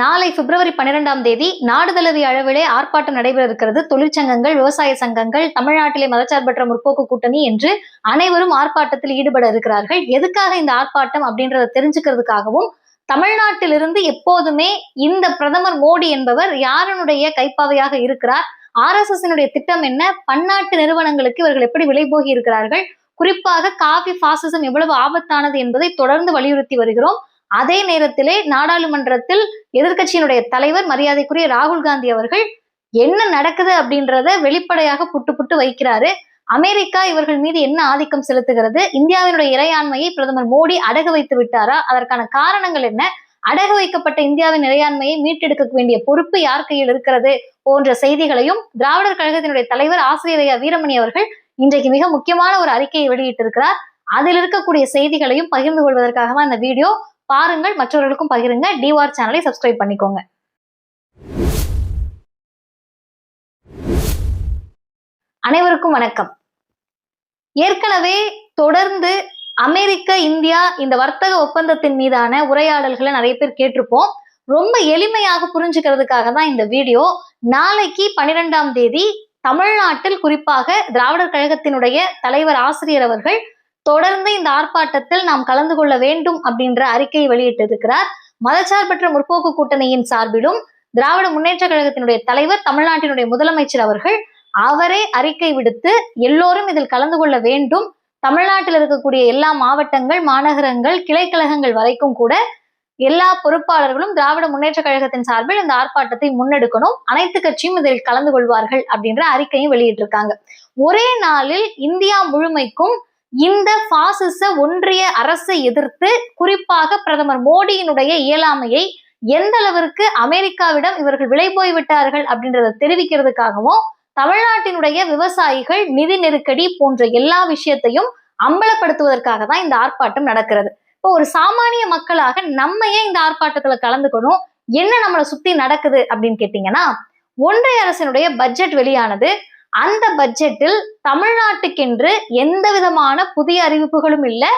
நாளை பிப்ரவரி பன்னிரெண்டாம் தேதி நாடு தழுவிய அளவிலே ஆர்ப்பாட்டம் நடைபெற இருக்கிறது தொழிற்சங்கங்கள் விவசாய சங்கங்கள் தமிழ்நாட்டிலே மதச்சார்பற்ற முற்போக்கு கூட்டணி என்று அனைவரும் ஆர்ப்பாட்டத்தில் ஈடுபட இருக்கிறார்கள். எதுக்காக இந்த ஆர்ப்பாட்டம் அப்படின்றத தெரிஞ்சுக்கிறதுக்காகவும் தமிழ்நாட்டிலிருந்து எப்போதுமே இந்த பிரதமர் மோடி என்பவர் யாருனுடைய கைப்பாவையாக இருக்கிறார்? ஆர் எஸ் எஸ் திட்டம் என்ன? பன்னாட்டு நிறுவனங்களுக்கு இவர்கள் எப்படி விலை போகி இருக்கிறார்கள்? குறிப்பாக காபி பாசிசம் எவ்வளவு ஆபத்தானது என்பதை தொடர்ந்து வலியுறுத்தி வருகிறோம். அதே நேரத்திலே நாடாளுமன்றத்தில் எதிர்க்கட்சியினுடைய தலைவர் மரியாதைக்குரிய ராகுல் காந்தி அவர்கள் என்ன நடக்குது அப்படின்றத வெளிப்படையாக புட்டு புட்டு வைக்கிறாரு. அமெரிக்கா இவர்கள் மீது என்ன ஆதிக்கம் செலுத்துகிறது? இந்தியாவினுடைய இறையாண்மையை பிரதமர் மோடி அடகு வைத்து விட்டாரா? அதற்கான காரணங்கள் என்ன? அடகு வைக்கப்பட்ட இந்தியாவின் இறையாண்மையை மீட்டெடுக்க வேண்டிய பொறுப்பு யார் கையில் இருக்கிறது? போன்ற செய்திகளையும் திராவிடர் கழகத்தினுடைய தலைவர் ஆசிரியர் ஐயா வீரமணி அவர்கள் இன்றைக்கு மிக முக்கியமான ஒரு அறிக்கையை வெளியிட்டிருக்கிறார். அதில் இருக்கக்கூடிய செய்திகளையும் பகிர்ந்து கொள்வதற்காக இந்த வீடியோ? பாருங்கள் மற்றவர்களுக்கும் பகிருங்க. டிவார் சேனலை சப்ஸ்கிரைப் பண்ணிக்கோங்க. அனைவருக்கும் வணக்கம். ஏற்கனவே தொடர்ந்து அமெரிக்க இந்தியா இந்த வர்த்தக ஒப்பந்தத்தின் மீதான உரையாடல்களை நிறைய பேர் கேட்டிருப்போம். ரொம்ப எளிமையாக புரிஞ்சுக்கிறதுக்காக தான் இந்த வீடியோ. நாளைக்கு பன்னிரெண்டாம் தேதி தமிழ்நாட்டில் குறிப்பாக திராவிடர் கழகத்தினுடைய தலைவர் ஆசிரியர் அவர்கள் தொடர்ந்து இந்த ஆர்ப்பாட்டத்தில் நாம் கலந்து கொள்ள வேண்டும் அப்படின்ற அறிக்கையை வெளியிட்டிருக்கிறார். மதச்சார்பற்ற முற்போக்கு கூட்டணியின் சார்பிலும் திராவிட முன்னேற்ற கழகத்தினுடைய தலைவர் தமிழ்நாட்டினுடைய முதலமைச்சர் அவர்கள் அவரே அறிக்கை விடுத்து எல்லோரும் இதில் கலந்து கொள்ள வேண்டும். தமிழ்நாட்டில் இருக்கக்கூடிய எல்லா மாவட்டங்கள் மாநகரங்கள் கிளைக்கழகங்கள் வரைக்கும் கூட எல்லா பொறுப்பாளர்களும் திராவிட முன்னேற்ற கழகத்தின் சார்பில் இந்த ஆர்ப்பாட்டத்தை முன்னெடுக்கணும். அனைத்து கட்சியும் இதில் கலந்து கொள்வார்கள் அப்படின்ற அறிக்கையும் வெளியிட்டிருக்காங்க. ஒரே நாளில் இந்தியா முழுமைக்கும் இந்த பாசிச ஒன்றிய அரசை எதிர்த்து குறிப்பாக பிரதமர் மோடியினுடைய இயலாமையை எந்த அளவிற்கு அமெரிக்காவிடம் இவர்கள் விலை போய் விட்டார்கள் அப்படின்றத தெரிவிக்கிறதுக்காகவும் தமிழ்நாட்டினுடைய விவசாயிகள் நிதி நெருக்கடி போன்ற எல்லா விஷயத்தையும் அம்பலப்படுத்துவதற்காக தான் இந்த ஆர்ப்பாட்டம் நடக்கிறது. இப்போ ஒரு சாமானிய மக்களாக நம்ம ஏன் இந்த ஆர்ப்பாட்டத்துல கலந்துக்கணும்? என்ன நம்மளை சுத்தி நடக்குது அப்படின்னு கேட்டீங்கன்னா ஒன்றிய அரசினுடைய பட்ஜெட் வெளியானது அந்த பட்ஜெட்டில் தமிழ்நாட்டுக்கென்று எந்த விதமான புதிய அறிவிப்புகளும் இல்லை.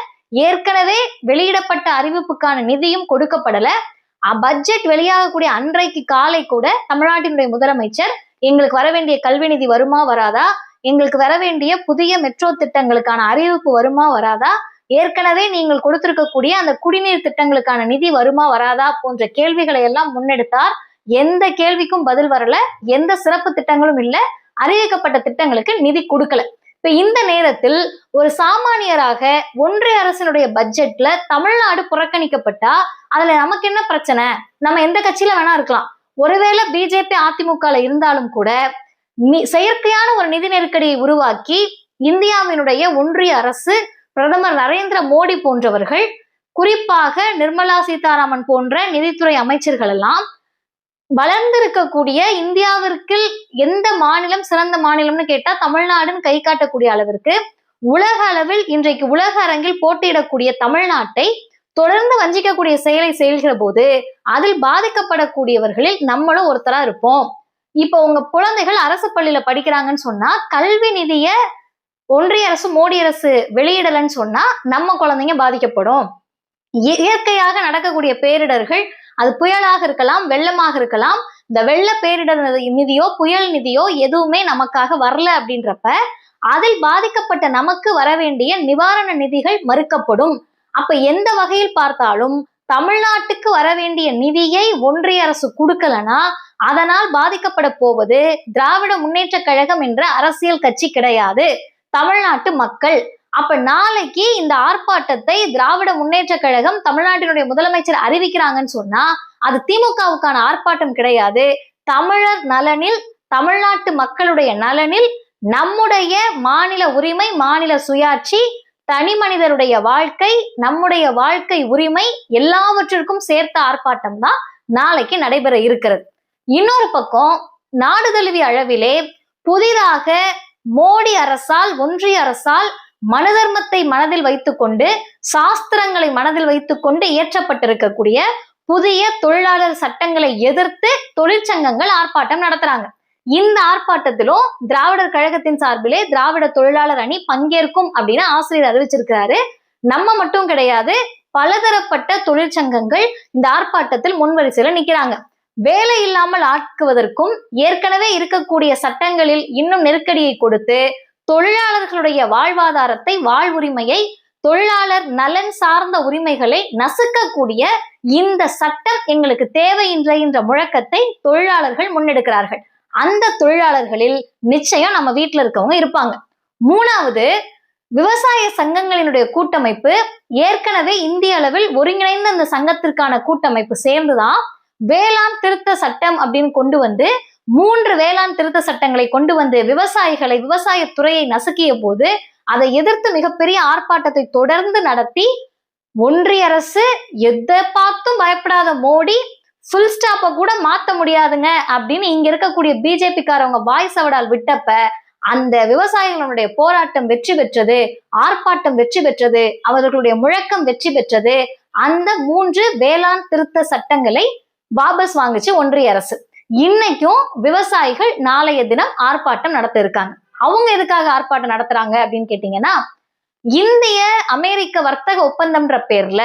ஏற்கனவே வெளியிடப்பட்ட அறிவிப்புக்கான நிதியும் கொடுக்கப்படல. பட்ஜெட் வெளியாகக்கூடிய அன்றைக்கு காலை கூட தமிழ்நாட்டினுடைய முதலமைச்சர் எங்களுக்கு வர வேண்டிய கல்வி நிதி வருமா வராதா? எங்களுக்கு வர வேண்டிய புதிய மெட்ரோ திட்டங்களுக்கான அறிவிப்பு வருமா வராதா? ஏற்கனவே நீங்கள் கொடுத்திருக்கக்கூடிய அந்த குடிநீர் திட்டங்களுக்கான நிதி வருமா வராதா? போன்ற கேள்விகளை எல்லாம் முன்னெடுத்தார். எந்த கேள்விக்கும் பதில் வரல. எந்த சிறப்பு திட்டங்களும் இல்லை. அறிவிக்கப்பட்ட திட்டங்களுக்கு நிதி கொடுக்கல. இப்ப இந்த நேரத்தில் ஒரு சாமானியராக ஒன்றிய அரசினுடைய பட்ஜெட்ல தமிழ்நாடு புறக்கணிக்கப்பட்டா அதுல நமக்கு என்ன பிரச்சனை? நம்ம எந்த கட்சியில வேணா இருக்கலாம். ஒருவேளை பிஜேபி அதிமுகல இருந்தாலும் கூட செயற்கையான ஒரு நிதி நெருக்கடியை உருவாக்கி இந்தியாவினுடைய ஒன்றிய அரசு பிரதமர் நரேந்திர மோடி போன்றவர்கள் குறிப்பாக நிர்மலா சீதாராமன் போன்ற நிதித்துறை அமைச்சர்கள் எல்லாம் வளர்ந்திருக்கக்கூடிய இந்தியாவிற்கு எந்த மாநிலம் சிறந்த மாநிலம்னு கேட்டா தமிழ்நாடுன்னு கை காட்டக்கூடிய அளவிற்கு உலக அளவில் இன்றைக்கு உலக அரங்கில் போட்டியிடக்கூடிய தமிழ்நாட்டை தொடர்ந்து வஞ்சிக்கக்கூடிய செயலை செய்கிற போது அதில் பாதிக்கப்படக்கூடியவர்களில் நம்மளும் ஒருத்தரா இருப்போம். இப்போ உங்க குழந்தைகள் அரசு பள்ளியில படிக்கிறாங்கன்னு சொன்னா கல்வி நிதிய ஒன்றிய அரசு மோடி அரசு வெளியிடலன்னு சொன்னா நம்ம குழந்தைங்க பாதிக்கப்படும். இயற்கையாக நடக்கக்கூடிய பேரிடர்கள் அது புயலாக இருக்கலாம் வெள்ளமாக இருக்கலாம். இந்த வெள்ள பேரிடர் நிதியோ புயல் நிதியோ எதுவுமே நமக்காக வரல அப்படின்றப்ப அதில் பாதிக்கப்பட்ட நமக்கு வர வேண்டிய நிவாரண நிதிகள் மறுக்கப்படும். அப்ப எந்த வகையில் பார்த்தாலும் தமிழ்நாட்டுக்கு வர வேண்டிய நிதியை ஒன்றிய அரசு கொடுக்கலனா அதனால் பாதிக்கப்பட போவது திராவிட முன்னேற்ற கழகம் என்ற அரசியல் கட்சி கிடையாது. தமிழ்நாட்டு மக்கள். அப்ப நாளைக்கு இந்த ஆர்ப்பாட்டத்தை திராவிட முன்னேற்ற கழகம் தமிழ்நாட்டினுடைய முதலமைச்சர் அறிவிக்கிறாங்கன்னு சொன்னா அது திமுகவுக்கான ஆர்ப்பாட்டம் கிடையாது. தமிழர் நலனில் தமிழ்நாட்டு மக்களுடைய நலனில் நம்முடைய மாநில உரிமை மாநில சுயாட்சி தனி மனிதருடைய வாழ்க்கை நம்முடைய வாழ்க்கை உரிமை எல்லாவற்றிற்கும் சேர்த்த ஆர்ப்பாட்டம் தான் நாளைக்கு நடைபெற இருக்கிறது. இன்னொரு பக்கம் நாடு தழுவிய அளவிலே புதிதாக மோடி அரசால் ஒன்றிய அரசால் மனதர்மத்தை மனதில் வைத்துக்கொண்டு சாஸ்திரங்களை மனதில் வைத்துக்கொண்டு இயற்றப்பட்டிருக்கக்கூடிய புதிய தொழிலாளர் சட்டங்களை எதிர்த்து தொழிற்சங்கங்கள் ஆர்ப்பாட்டம் நடத்துறாங்க. இந்த ஆர்ப்பாட்டத்திலும் திராவிடர் கழகத்தின் சார்பிலே திராவிட தொழிலாளர் அணி பங்கேற்கும் அப்படின்னு ஆசிரியர் அறிவிச்சிருக்கிறாரு. நம்ம மட்டும் கிடையாது பலதரப்பட்ட தொழிற்சங்கங்கள் இந்த ஆர்ப்பாட்டத்தில் முன்வரிசையில நிக்கிறாங்க. வேலை இல்லாமல் ஆக்குவதற்கும் ஏற்கனவே இருக்கக்கூடிய சட்டங்களில் இன்னும் நெருக்கடியை கொடுத்து தொழிலாளர்களுடைய வாழ்வாதாரத்தை வாழ்வுரிமையை தொழிலாளர் நலன் சார்ந்த உரிமைகளை நசுக்கக்கூடிய இந்த சட்டம் எங்களுக்கு தேவையில்லை என்ற முழக்கத்தை தொழிலாளர்கள் முன்னெடுக்கிறார்கள். அந்த தொழிலாளர்களில் நிச்சயம் நம்ம வீட்டில் இருக்கவங்க இருப்பாங்க. மூணாவது விவசாய சங்கங்களினுடைய கூட்டமைப்பு ஏற்கனவே இந்திய அளவில் ஒருங்கிணைந்த இந்த சங்கத்திற்கான கூட்டமைப்பு சேர்ந்துதான் வேளாண் திருத்த சட்டம் அப்படின்னு கொண்டு வந்து மூன்று வேளாண் திருத்த சட்டங்களை கொண்டு வந்து விவசாயிகளை விவசாய துறையை நசுக்கிய போது அதை எதிர்த்து மிகப்பெரிய ஆர்ப்பாட்டத்தை தொடர்ந்து நடத்தி ஒன்றிய அரசு எதை பார்த்தும் பயப்படாத மோடி ஃபுல் ஸ்டாப்பை கூட மாத்த முடியாதுங்க அப்படின்னு இங்க இருக்கக்கூடிய பிஜேபிக்காரவங்க வாய் சவடால் விட்டப்ப அந்த விவசாயிகளுடைய போராட்டம் வெற்றி பெற்றது ஆர்ப்பாட்டம் வெற்றி பெற்றது அவர்களுடைய முழக்கம் வெற்றி பெற்றது அந்த மூன்று வேளாண் திருத்த சட்டங்களை வாபஸ் வாங்குச்சு ஒன்றிய அரசு. இன்னைக்கும் விவசாயிகள் நாளைய தினம் ஆர்ப்பாட்டம் நடத்த இருக்காங்க. அவங்க எதுக்காக ஆர்ப்பாட்டம் நடத்துறாங்க அப்படின்னு கேட்டீங்கன்னா இந்திய அமெரிக்க வர்த்தக ஒப்பந்தம்ன்ற பேர்ல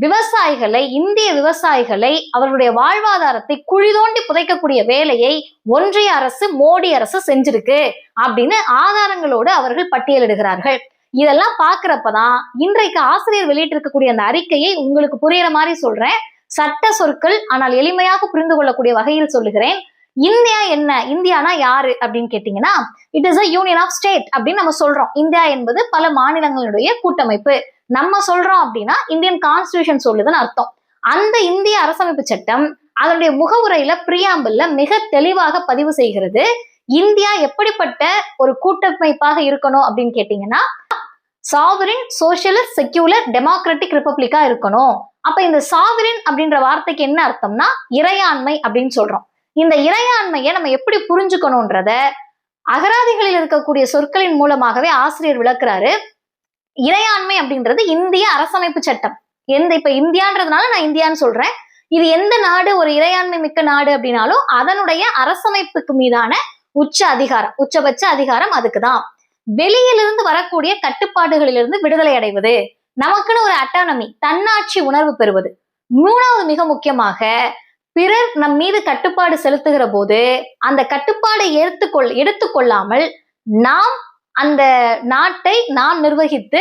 விவசாயிகளை இந்திய விவசாயிகளை அவர்களுடைய வாழ்வாதாரத்தை குழி தோண்டி புதைக்கக்கூடிய வேலையை ஒன்றிய அரசு மோடி அரசு செஞ்சிருக்கு அப்படின்னு ஆதாரங்களோடு அவர்கள் பட்டியலிடுகிறார்கள். இதெல்லாம் பாக்குறப்பதான் இன்றைக்கு ஆசிரியர் வெளியிட்டிருக்கக்கூடிய அந்த அறிக்கையை உங்களுக்கு புரியுற மாதிரி சொல்றேன். சட்ட சொற்கள் ஆனால் எளிமையாக புரிந்து கொள்ளக்கூடிய வகையில் சொல்லுகிறேன். இந்தியா என்ன? இந்தியானா யாரு? அப்படின்னு கேட்டீங்கன்னா it is a union of state அப்படின்னு நம்ம சொல்றோம். இந்தியா என்பது பல மாநிலங்களுடைய கூட்டமைப்பு. நம்ம சொல்றோம் அப்படின்னா இந்தியன் கான்ஸ்டியூஷன் சொல்லுதுன்னு அர்த்தம். அந்த இந்திய அரசமைப்பு சட்டம் அதனுடைய முகவுரையில பிரியாம்பிள்ல மிக தெளிவாக பதிவு செய்கிறது. இந்தியா எப்படிப்பட்ட ஒரு கூட்டமைப்பாக இருக்கணும் அப்படின்னு கேட்டீங்கன்னா சாவரின் சோசியலிஸ்ட் செக்யூலர் டெமோக்ராட்டிக் ரிப்பப்ளிக்கா இருக்கணும். அப்ப இந்த சாவரின் அப்படின்ற வார்த்தைக்கு என்ன அர்த்தம்னா இறையாண்மை அப்படின்னு சொல்றோம். இந்த இறையாண்மையை நம்ம எப்படி புரிஞ்சுக்கணும்ன்றத அகராதிகளில் இருக்கக்கூடிய சொற்களின் மூலமாகவே ஆசிரியர் விளக்குறாரு. இறையாண்மை அப்படின்றது இந்திய அரசமைப்பு சட்டம். எந்த இப்ப இந்தியான்றதுனால நான் இந்தியான்னு சொல்றேன். இது எந்த நாடு ஒரு இறையாண்மை மிக்க நாடு அப்படின்னாலும் அதனுடைய அரசமைப்புக்கு மீதான உச்ச அதிகாரம் உச்சபட்ச அதிகாரம் அதுக்குதான். வெளியிலிருந்து வரக்கூடிய கட்டுப்பாடுகளிலிருந்து விடுதலை அடைவது. நமக்குன்னு ஒரு அட்டானமி தன்னாட்சி உணர்வு பெறுவது. மூணாவது மிக முக்கியமாக பிறர் நம் மீது கட்டுப்பாடு செலுத்துகிற போது அந்த கட்டுப்பாடை எடுத்துக்கொள் எடுத்துக்கொள்ளாமல் நாம் அந்த நாட்டை நாம் நிர்வகித்து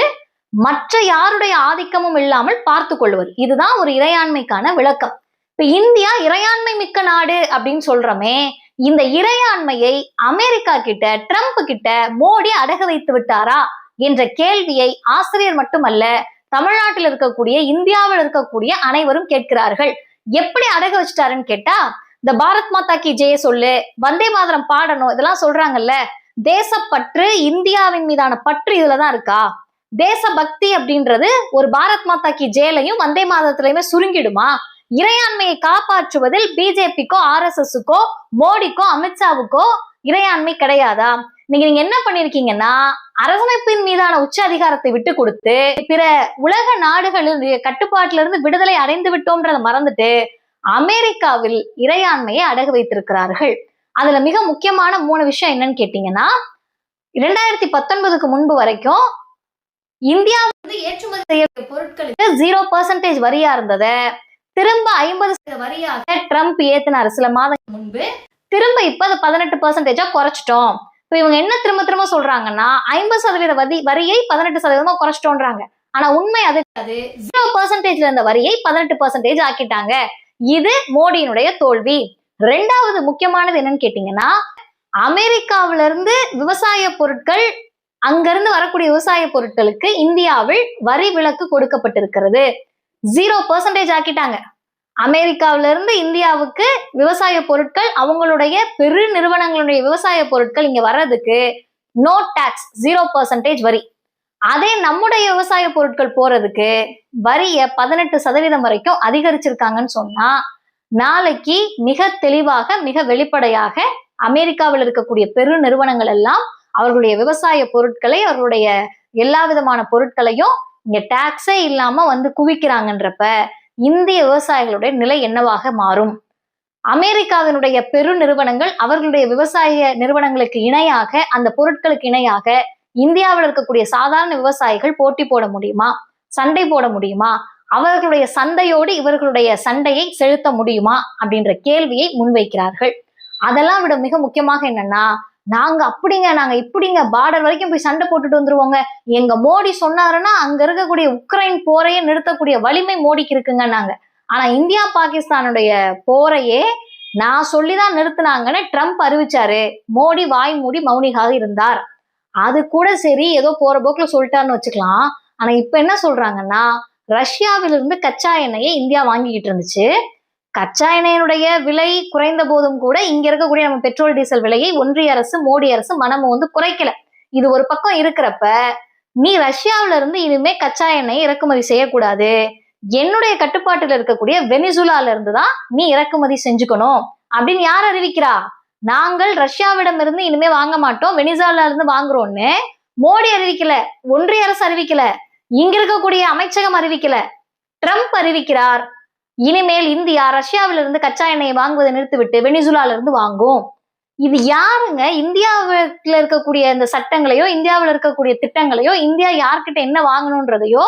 மற்ற யாருடைய ஆதிக்கமும் இல்லாமல் பார்த்து கொள்வது. இதுதான் ஒரு இறையாண்மைக்கான விளக்கம். இப்ப இந்தியா இறையாண்மை மிக்க நாடு அப்படின்னு சொல்றோமே இந்த இறையாண்மையை அமெரிக்கா கிட்ட ட்ரம்ப் கிட்ட மோடி அடக வைத்து விட்டாரா? என்ற கேள்வியை ஆசிரியர் மட்டுமல்ல தமிழ்நாட்டில் இருக்கக்கூடிய இந்தியாவில் இருக்கக்கூடிய அனைவரும் கேட்கிறார்கள். எப்படி அடக வச்சிட்டாருன்னு கேட்டா இந்த பாரத் மாதா கி ஜெய சொல்லு வந்தே மாதரம் பாடணும் இதெல்லாம் சொல்றாங்கல்ல. தேசப்பற்று இந்தியாவின் மீதான பற்று இதுலதான் இருக்கா? தேசபக்தி அப்படின்றது ஒரு பாரத் மாதா கி ஜெயிலையும் வந்தே மாதத்திலையுமே சுருங்கிடுமா? இறையாண்மையை காப்பாற்றுவதில் பிஜேபிக்கோ ஆர் எஸ் எஸ்க்கோ மோடிக்கோ அமித்ஷாவுக்கோ இறையாண்மை கிடையாதா? நீங்க நீங்க என்ன பண்ணிருக்கீங்கன்னா அரசமைப்பின் மீதான உச்ச அதிகாரத்தை விட்டு கொடுத்து பிற உலக நாடுகளுடைய கட்டுப்பாட்டில இருந்து விடுதலை அடைந்து விட்டோம்ன்றத மறந்துட்டு அமெரிக்காவில் இறையாண்மையை அடகு வைத்திருக்கிறார்கள். அதுல மிக முக்கியமான மூணு விஷயம் என்னன்னு கேட்டீங்கன்னா இரண்டாயிரத்தி பத்தொன்பதுக்கு முன்பு வரைக்கும் இந்தியா வந்து ஏற்றுமதி செய்யக்கூடிய பொருட்களுக்கு ஜீரோ பர்சன்டேஜ் வரியா இருந்தத திரும்ப ஐம்பது வரியாக ட்ரம்ப் ஏத்தினார். சில மாதம் முன்பு திரும்ப இப்ப அதை பதினெட்டு பர்சன்டேஜா குறைச்சிட்டோம். இப்ப இவங்க என்ன திரும்ப திரும்ப சொல்றாங்கன்னா ஐம்பது சதவீத வரி வரியை பதினெட்டு சதவீதமா குறைச்சிட்டோன்றாங்க. ஆனா உண்மை அது அது ஜீரோ பர்சன்டேஜ்ல இருந்த வரியை பதினெட்டு பர்சன்டேஜ் ஆக்கிட்டாங்க. இது மோடியினுடைய தோல்வி. ரெண்டாவது முக்கியமானது என்னன்னு கேட்டீங்கன்னா அமெரிக்காவில இருந்து விவசாய பொருட்கள் அங்கிருந்து வரக்கூடிய விவசாய பொருட்களுக்கு இந்தியாவில் வரி விலக்கு கொடுக்கப்பட்டிருக்கிறது. ஜீரோ பர்சன்டேஜ் ஆக்கிட்டாங்க. அமெரிக்காவில இருந்து இந்தியாவுக்கு விவசாய பொருட்கள் அவங்களுடைய பெரு நிறுவனங்களுடைய விவசாய பொருட்கள் இங்க வர்றதுக்கு நோ டாக்ஸ் ஜீரோ பர்சன்டேஜ் வரி. அதே நம்முடைய விவசாய பொருட்கள் போறதுக்கு வரிய பதினெட்டு சதவீதம் வரைக்கும் அதிகரிச்சிருக்காங்கன்னு சொன்னா நாளைக்கு மிக தெளிவாக மிக வெளிப்படையாக அமெரிக்காவில் இருக்கக்கூடிய பெரு நிறுவனங்கள் எல்லாம் அவர்களுடைய விவசாய பொருட்களை அவர்களுடைய எல்லா விதமான பொருட்களையும் இங்க டாக்ஸே இல்லாம வந்து குவிக்கிறாங்கன்றப்ப இந்திய விவசாயிகளுடைய நிலை என்னவாக மாறும்? அமெரிக்காவினுடைய பெரு நிறுவனங்கள் அவர்களுடைய விவசாய நிறுவனங்களுக்கு இணையாக அந்த பொருட்களுக்கு இணையாக இந்தியாவில் இருக்கக்கூடிய சாதாரண விவசாயிகள் போட்டி போட முடியுமா? சண்டை போட முடியுமா? அவர்களுடைய சண்டையோடு இவர்களுடைய சண்டையை செலுத்த முடியுமா? அப்படின்ற கேள்வியை முன்வைக்கிறார்கள். அதெல்லாம் விட மிக முக்கியமாக என்னன்னா நாங்க அப்படிங்க நாங்க இப்படிங்க பார்டர் வரைக்கும் போய் சண்டை போட்டுட்டு வந்துருவோங்க. எங்க மோடி சொன்னாருன்னா அங்க இருக்கக்கூடிய உக்ரைன் போரையே நிறுத்தக்கூடிய வலிமை மோடிக்கு இருக்குங்க நாங்க. ஆனா இந்தியா பாகிஸ்தானுடைய போரையே நான் சொல்லிதான் நிறுத்தினாங்கன்னு ட்ரம்ப் அறிவிச்சாரு. மோடி வாய் மூடி மௌனிகாக இருந்தார். அது கூட சரி ஏதோ போற போக்குல சொல்லிட்டாருன்னு வச்சுக்கலாம். ஆனா இப்ப என்ன சொல்றாங்கன்னா ரஷ்யாவிலிருந்து கச்சா எண்ணெயை இந்தியா வாங்கிக்கிட்டு இருந்துச்சு. கச்சா எண்ணெயினுடைய விலை குறைந்த போதும் கூட இங்க இருக்கக்கூடிய நம்ம பெட்ரோல் டீசல் விலையை ஒன்றிய அரசு மோடி அரசு மனமும் வந்து குறைக்கல. இது ஒரு பக்கம் இருக்கிறப்ப நீ ரஷ்யாவில இருந்து இனிமே கச்சா எண்ணெய் இறக்குமதி செய்யக்கூடாது. என்னுடைய கட்டுப்பாட்டுல இருக்கக்கூடிய வெனிசுலால இருந்து தான் நீ இறக்குமதி செஞ்சுக்கணும். அப்படின்னு யார் அறிவிக்கிறா? நாங்கள் ரஷ்யாவிடம் இருந்து இனிமே வாங்க மாட்டோம். வெனிசுலால இருந்து வாங்குறோம்னு மோடி அறிவிக்கல. ஒன்றிய அரசு அறிவிக்கல. இங்க இருக்கக்கூடிய அமைச்சகம் அறிவிக்கல. ட்ரம்ப் அறிவிக்கிறார். இனிமேல் இந்தியா ரஷ்யாவிலிருந்து கச்சா எண்ணெயை வாங்குவதை நிறுத்திவிட்டு வெனிசுலால இருந்து வாங்கும். இது யாருங்க? இந்தியாவில் இருக்கக்கூடிய இந்த சட்டங்களையோ இந்தியாவில் இருக்கக்கூடிய திட்டங்களையோ இந்தியா யார்கிட்ட என்ன வாங்கணுன்றதையோ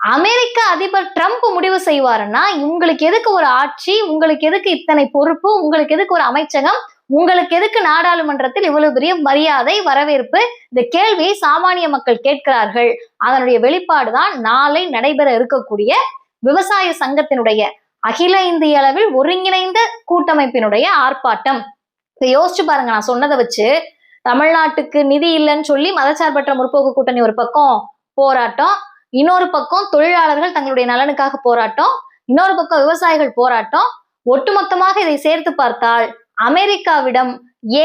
அமெரிக்க அதிபர் ட்ரம்ப் முடிவு செய்வாருன்னா உங்களுக்கு எதுக்கு ஒரு ஆட்சி? உங்களுக்கு எதுக்கு இத்தனை பொறுப்பு? உங்களுக்கு எதுக்கு ஒரு அமைச்சகம்? உங்களுக்கு எதுக்கு நாடாளுமன்றத்தில் இவ்வளவு பெரிய மரியாதை வரவேற்பு? இந்த கேள்வியை சாமானிய மக்கள் கேட்கிறார்கள். அதனுடைய வெளிப்பாடுதான் நாளை நடைபெற இருக்கக்கூடிய விவசாய சங்கத்தினுடைய அகில இந்திய அளவில் ஒருங்கிணைந்த கூட்டமைப்பினுடைய ஆர்ப்பாட்டம். இதை யோசிச்சு பாருங்க நான் சொன்னதை வச்சு தமிழ்நாட்டுக்கு நிதி இல்லைன்னு சொல்லி மதச்சார்பற்ற முற்போக்கு கூட்டணி ஒரு பக்கம் போராட்டம் இன்னொரு பக்கம் தொழிலாளர்கள் தங்களுடைய நலனுக்காக போராட்டம் இன்னொரு பக்கம் விவசாயிகள் போராட்டம். ஒட்டுமொத்தமாக இதை சேர்த்து பார்த்தால் அமெரிக்காவிடம்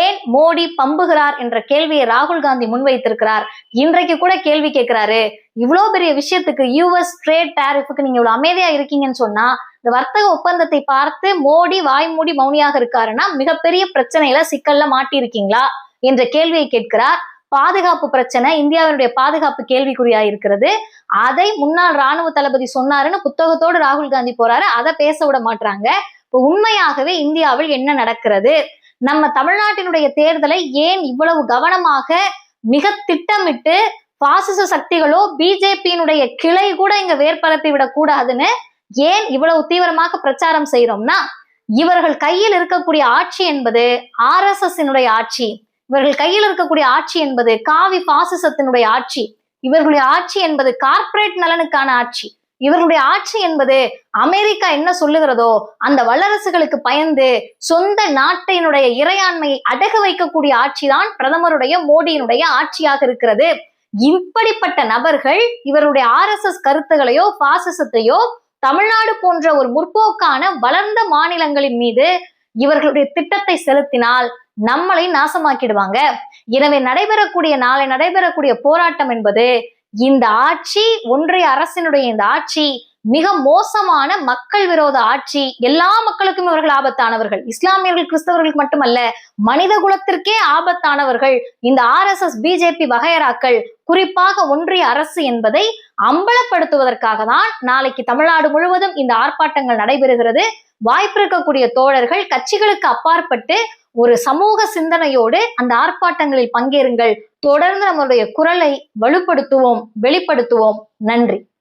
ஏன் மோடி பம்புகிறார் என்ற கேள்வியை ராகுல் காந்தி முன்வைத்திருக்கிறார்? இன்றைக்கு கூட கேள்வி கேட்கிறாரு. இவ்வளவு பெரிய விஷயத்துக்கு யூஎஸ் ட்ரேட் டேரிஃபுக்கு நீங்க இவ்வளவு அமைதியா இருக்கீங்கன்னு சொன்னா இந்த வர்த்தக ஒப்பந்தத்தை பார்த்து மோடி வாய்மூடி மௌனியாக இருக்காருன்னா மிகப்பெரிய பிரச்சனையில சிக்கல்ல மாட்டியிருக்கீங்களா? என்ற கேள்வியை கேட்கிறார். பாதுகாப்பு பிரச்சனை இந்தியாவினுடைய பாதுகாப்பு கேள்விக்குறியா இருக்கிறது. அதை முன்னாள் ராணுவ தளபதி சொன்னாருன்னு புத்தகத்தோடு ராகுல் காந்தி போறாரு. அதை பேச விட மாட்டாங்க இப்போ உண்மையாகவே இந்தியாவில் என்ன நடக்கிறது? நம்ம தமிழ்நாட்டினுடைய தேர்தலை ஏன் இவ்வளவு கவனமாக மிக திட்டமிட்டு பாசிச சக்திகளோ பிஜேபியினுடைய கிளை கூட இங்க வேர்பரப்பி விடக்கூடாதுன்னு ஏன் இவ்வளவு தீவிரமாக பிரச்சாரம் செய்யறோம்னா இவர்கள் கையில் இருக்கக்கூடிய ஆட்சி என்பது ஆர் எஸ் எஸ் ஆட்சி இவர்கள் கையில் இருக்கக்கூடிய ஆட்சி என்பது காவி பாசிசத்தினுடைய ஆட்சி இவர்களுடைய ஆட்சி என்பது கார்ப்பரேட் நலனுக்கான ஆட்சி இவர்களுடைய ஆட்சி என்பது அமெரிக்கா என்ன சொல்லுகிறதோ அந்த வல்லரசுகளுக்கு பயந்து சொந்த நாட்டினுடைய இறையாண்மையை அடகு வைக்கக்கூடிய ஆட்சிதான் பிரதமருடைய மோடியினுடைய ஆட்சியாக இருக்கிறது. இப்படிப்பட்ட நபர்கள் இவருடைய ஆர் எஸ் எஸ் கருத்துகளையோ பாசிசத்தையோ தமிழ்நாடு போன்ற ஒரு முற்போக்கான வளர்ந்த மாநிலங்களின் மீது இவர்களுடைய திட்டத்தை செலுத்தினால் நம்மளை நாசமாக்கிடுவாங்க. எனவே நடைபெறக்கூடிய நாளை நடைபெறக்கூடிய போராட்டம் என்பது இந்த ஆட்சி ஒன்றிய அரசினுடைய இந்த ஆட்சி மிக மோசமான மக்கள் விரோத ஆட்சி. எல்லா மக்களுக்கும் இவர்கள் ஆபத்தானவர்கள். இஸ்லாமியர்கள் கிறிஸ்தவர்களுக்கு மட்டுமல்ல மனித குலத்திற்கே ஆபத்தானவர்கள். இந்த ஆர் எஸ் எஸ் பிஜேபி வகையராக்கள் குறிப்பாக ஒன்றிய அரசு என்பதை அம்பலப்படுத்துவதற்காக தான் நாளைக்கு தமிழ்நாடு முழுவதும் இந்த ஆர்ப்பாட்டங்கள் நடைபெறுகிறது. வாய்ப்பிருக்கக்கூடிய தோழர்கள் கட்சிகளுக்கு அப்பாற்பட்டு ஒரு சமூக சிந்தனையோடு அந்த ஆர்ப்பாட்டங்களில் பங்கேறுங்கள். தொடர்ந்து நம்மளுடைய குரலை வலுப்படுத்துவோம் வெளிப்படுத்துவோம். நன்றி.